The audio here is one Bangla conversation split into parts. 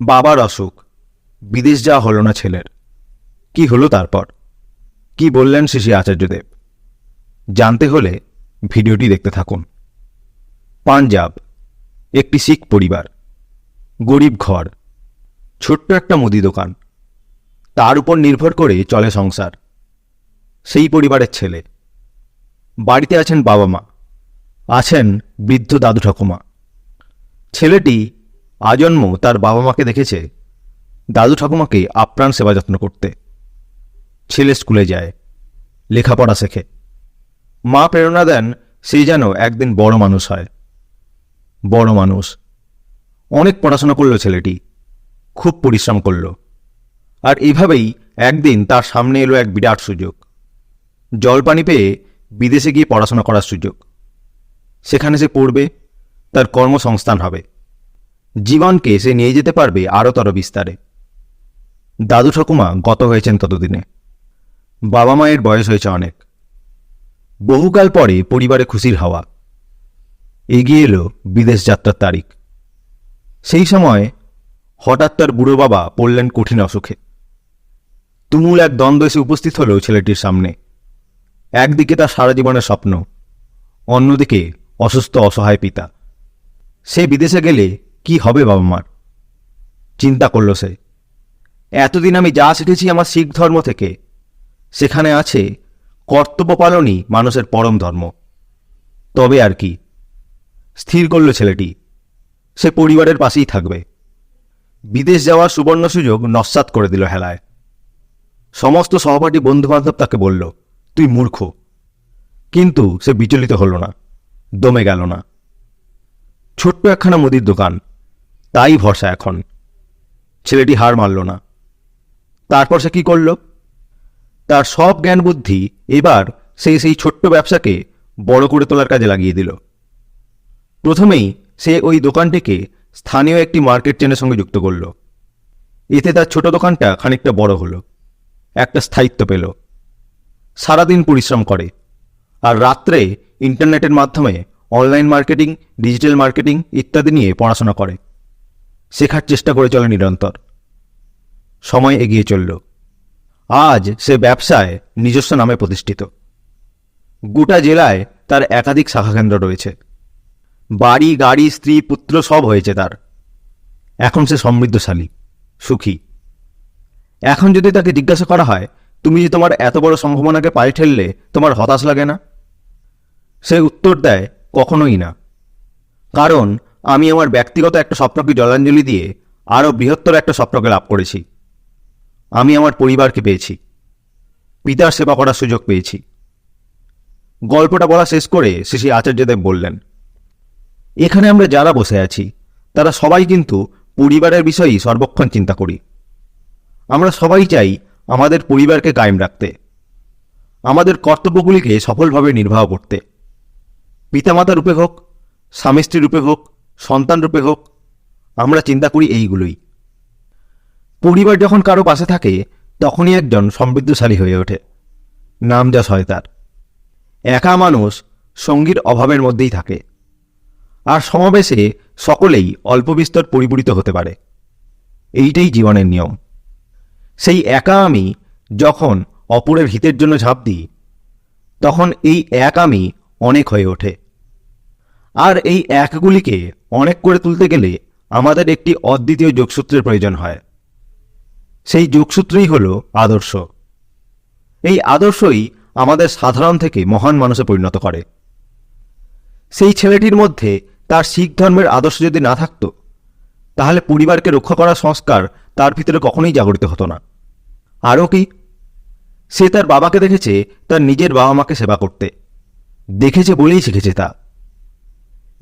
বাবার অসুখ। বিদেশ যাওয়া হলো না ছেলের। কি হলো তারপর? কি বললেন শিশি আচার্যদেব? জানতে হলে ভিডিওটি দেখতে থাকুন। পাঞ্জাব, একটি শিখ পরিবার। গরিব ঘর। ছোট্ট একটা মুদি দোকান। তার উপর নির্ভর করে চলে সংসার। সেই পরিবারের ছেলে। বাড়িতে আছেন বাবা মা। আছেন বৃদ্ধ দাদু ঠাকুমা। ছেলেটি আজন্ম তার বাবা মাকে দেখেছে। দাদু ঠাকুমাকে আপ্রাণ সেবা যত্ন করতে। ছেলে স্কুলে যায়, লেখাপড়া শেখে। মা প্রেরণা দেন সেই যেন একদিন বড় মানুষ হয়। বড় মানুষ। অনেক পড়াশোনা করল ছেলেটি, খুব পরিশ্রম করল। আর এভাবেই একদিন তার সামনে এলো এক বিরাট সুযোগ। জলপানি পেয়ে বিদেশে গিয়ে পড়াশোনা করার সুযোগ। সেখানে সে পড়বে, তার কর্মসংস্থান হবে। জীবনকে সে নিয়ে যেতে পারবে আরও তর বিস্তারে। দাদু ঠাকুমা গত হয়েছেন ততদিনে। বাবা মায়ের বয়স হয়েছে অনেক। বহুকাল পরে পরিবারে খুশির হাওয়া। এগিয়ে এলো বিদেশ যাত্রার তারিখ। সেই সময় হঠাৎ তার বুড়ো বাবা পড়লেন কঠিন অসুখে। তুমুল এক দ্বন্দ্ব এসে উপস্থিত হলো ছেলেটির সামনে। একদিকে তার সারা জীবনের স্বপ্ন, অন্যদিকে অসুস্থ অসহায় পিতা। সে বিদেশে গেলে কি হবে বাবা মার? চিন্তা করল সে। এতদিন আমি যা শিখেছি আমার শিখ ধর্ম থেকে, সেখানে আছে কর্তব্য পালনই মানুষের পরম ধর্ম। তবে আর কি, স্থির করল ছেলেটি। সে পরিবারের পাশেই থাকবে। বিদেশ যাওয়ার সুবর্ণ সুযোগ নস্বাত করে দিল হেলায়। সমস্ত সহপাঠী বন্ধুবান্ধব তাকে বলল, তুই মূর্খ। কিন্তু সে বিচলিত হল না, দমে গেল না। ছোট্ট একখানা মুদির দোকান তাই ভরসা এখন। ছেলেটি হার মানল না। তারপর সে কি করল? তার সব জ্ঞান বুদ্ধি এবার সে সেই ছোট্ট ব্যবসাকে বড় করে তোলার কাজে লাগিয়ে দিল। প্রথমেই সে ওই দোকানটিকে স্থানীয় একটি মার্কেট চেনের সঙ্গে যুক্ত করল। এতে তার ছোট দোকানটা খানিকটা বড় হলো। একটা স্থায়িত্ব পেল। সারাদিন পরিশ্রম করে। আর রাত্রে ইন্টারনেটের মাধ্যমে অনলাইন মার্কেটিং, ডিজিটাল মার্কেটিং ইত্যাদি নিয়ে পড়াশোনা করে। শেখার চেষ্টা করে চলে নিরন্তর। সময় এগিয়ে চলল। আজ সে ব্যবসায় নিজস্ব নামে প্রতিষ্ঠিত। গোটা জেলায় তার একাধিক শাখা কেন্দ্র রয়েছে। বাড়ি, গাড়ি, স্ত্রী, পুত্র সব হয়েছে তার। এখন সে সমৃদ্ধশালী, সুখী। এখন যদি তাকে জিজ্ঞাসা করা হয়, তুমি যে তোমার এত বড় সম্ভাবনাকে পায়ে ঠেললে, তোমার হতাশ লাগে না? সে উত্তর দেয়, কখনোই না। কারণ আমি আমার ব্যক্তিগত একটা স্বপ্নকে জলাঞ্জলি দিয়ে আরও বৃহত্তর একটা স্বপ্নকে লাভ করেছি। আমি আমার পরিবারকে পেয়েছি। পিতার সেবা করার সুযোগ পেয়েছি। গল্পটা বলা শেষ করে শ্রী আচার্যদেব বললেন, এখানে আমরা যারা বসে আছি, তারা সবাই কিন্তু পরিবারের বিষয়েই সর্বক্ষণ চিন্তা করি। আমরা সবাই চাই আমাদের পরিবারকে কায়েম রাখতে, আমাদের কর্তব্যগুলিকে সফলভাবে নির্বাহ করতে। পিতামাতা রূপে হোক, স্বামী স্ত্রী রূপে হোক সন্তান রূপে হোক, আমরা চিন্তা করি এইগুলোই। পরিবার যখন কারও পাশে থাকে, তখনই একজন সমৃদ্ধশালী হয়ে ওঠে। নাম যা হয় তার একা মানুষ সঙ্গীর অভাবের মধ্যেই থাকে। আর সমাবেশে সকলেই অল্প বিস্তর পরিপূরিত হতে পারে। এইটাই জীবনের নিয়ম। সেই একা আমি যখন অপরের হিতের জন্য ঝাঁপ দিই, তখন এই এক আমি অনেক হয়ে ওঠে। আর এই একগুলিকে অনেক করে তুলতে গেলে আমাদের একটি অদ্বিতীয় যোগসূত্রের প্রয়োজন হয়। সেই যোগসূত্রই হল আদর্শ। এই আদর্শই আমাদের সাধারণ থেকে মহান মানুষে পরিণত করে। সেই ছেলেটির মধ্যে তার শিখ ধর্মের আদর্শ যদি না থাকত, তাহলে পরিবারকে রক্ষা করার সংস্কার তার ভিতরে কখনোই জাগরিত হতো না। আরও কি? সে তার বাবাকে দেখেছে, তার নিজের বাবা মাকে সেবা করতে। দেখেছে বলেই শিখেছে তা।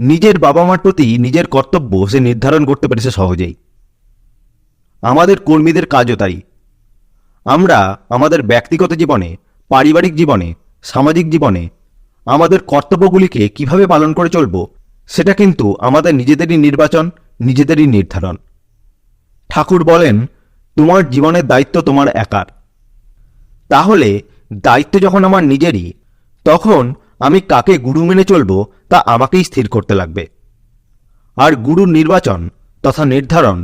নিজের বাবা মার প্রতি নিজের কর্তব্য সে নির্ধারণ করতে পেরেছে সহজেই। আমাদের কর্মীদের কাজও তাই। আমরা আমাদের ব্যক্তিগত জীবনে, পারিবারিক জীবনে, সামাজিক জীবনে আমাদের কর্তব্যগুলিকে কীভাবে পালন করে চলব, সেটা কিন্তু আমাদের নিজেদেরই নির্বাচন, নিজেদেরই নির্ধারণ। ঠাকুর বলেন, তোমার জীবনের দায়িত্ব তোমার একার। তাহলে দায়িত্ব যখন আমার নিজেরই, তখন আমি কাকে গুরু মেনে চলব তা আমাকেই স্থির করতে লাগবে। আর গুরুর নির্বাচন তথা নির্ধারণ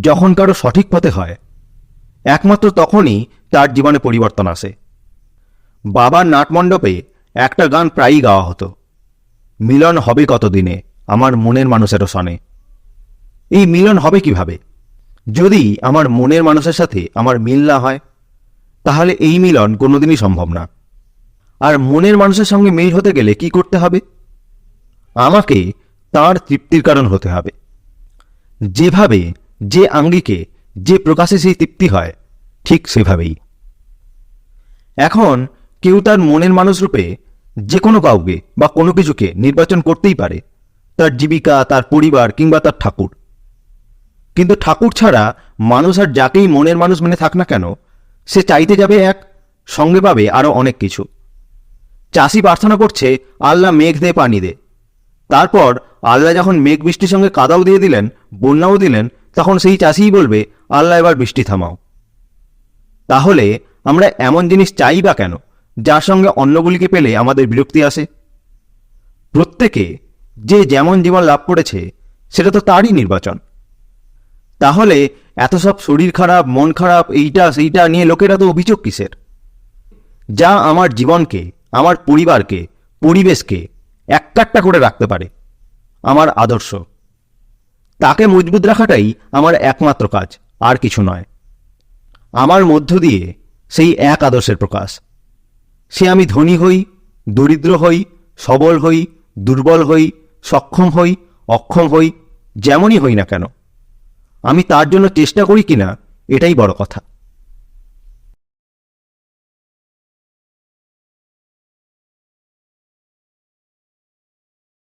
যখন কারও সঠিক পথে হয়, একমাত্র তখনই তার জীবনে পরিবর্তন আসে। বাবার নাটমণ্ডপে একটা গান প্রায়ই গাওয়া হতো। মিলন হবে কতদিনে? আমার মনের মানুষেরও সনে। এই মিলন হবে কীভাবে? যদি আমার মনের মানুষের সাথে আমার মিল না হয়, তাহলে এই মিলন কোনোদিনই সম্ভব না। আর মনের মানুষের সঙ্গে মিল হতে গেলে কি করতে হবে? আমাকে তার তৃপ্তির কারণ হতে হবে। যেভাবে যে আঙ্গিকে যে প্রকাশে সেই তৃপ্তি হয়, ঠিক সেভাবেই। এখন কেউ তার মনের মানুষ রূপে যে কোনো কাউকে বা কোনো কিছুকে নির্বাচন করতেই পারে, তার জীবিকা, তার পরিবার কিংবা তার ঠাকুর। কিন্তু ঠাকুর ছাড়া মানুষ আর যাকেই মনের মানুষ মেনে থাক না কেন, সে চাইতে যাবে এক, সঙ্গে পাবে আরও অনেক কিছু। চাষি প্রার্থনা করছে, আল্লাহ মেঘ দে পানি দে। তারপর আল্লাহ যখন মেঘ বৃষ্টির সঙ্গে কাদাও দিয়ে দিলেন, বন্যাও দিলেন, তখন সেই চাষিই বলবে, আল্লাহ এবার বৃষ্টি থামাও। তাহলে আমরা এমন জিনিস চাই বা কেন, যার সঙ্গে অন্যগুলিকে পেলে আমাদের বিরক্তি আসে? প্রত্যেকে যে যেমন জীবন লাভ করেছে, সেটা তো তারই নির্বাচন। তাহলে এত সব শরীর খারাপ, মন খারাপ, এইটা সেইটা নিয়ে লোকেরা তো অভিযোগ কিসের? যা আমার জীবনকে আমার পরিবারকে, পরিবেশকে একটা একটা করে রাখতে পারে, আমার আদর্শ। তাকে মজবুত রাখাটাই আমার একমাত্র কাজ, আর কিছু নয়। আমার মধ্য দিয়ে সেই এক আদর্শের প্রকাশ। সে আমি ধনী হই, দরিদ্র হই, সবল হই, দুর্বল হই, সক্ষম হই, অক্ষম হই, যেমনই হই না কেন। আমি তার জন্য চেষ্টা করি কিনা, এটাই বড় কথা।